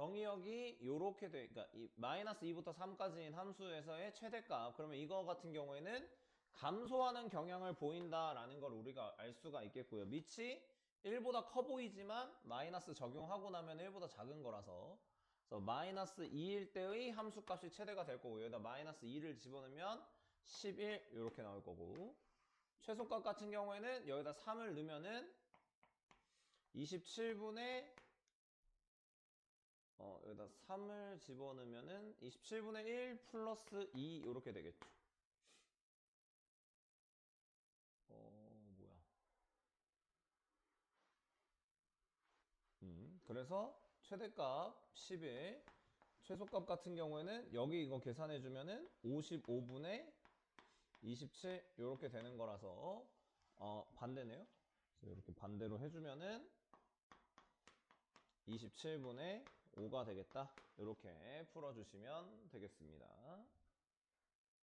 정의역이 요렇게 돼, 그러니까 이 마이너스 2부터 3까지인 함수에서의 최대값. 그러면 이거 같은 경우에는 감소하는 경향을 보인다라는 걸 우리가 알 수가 있겠고요. 밑이 1보다 커 보이지만 마이너스 적용하고 나면 1보다 작은 거라서 그래서 마이너스 2일 때의 함수값이 최대가 될 거고 여기다 마이너스 2를 집어넣으면 11 이렇게 나올 거고 최소값 같은 경우에는 여기다 3을 넣으면은 27분의 어 여기다 3을 집어넣으면은 27분의 1 플러스 2 이렇게 되겠죠. 어 뭐야? 음 그래서 최대값 11 최소값 같은 경우에는 여기 이거 계산해 주면은 55분의 27 이렇게 되는 거라서 어 반대네요. 그래서 이렇게 반대로 해주면은 27분의 5가 되겠다. 이렇게 풀어주시면 되겠습니다.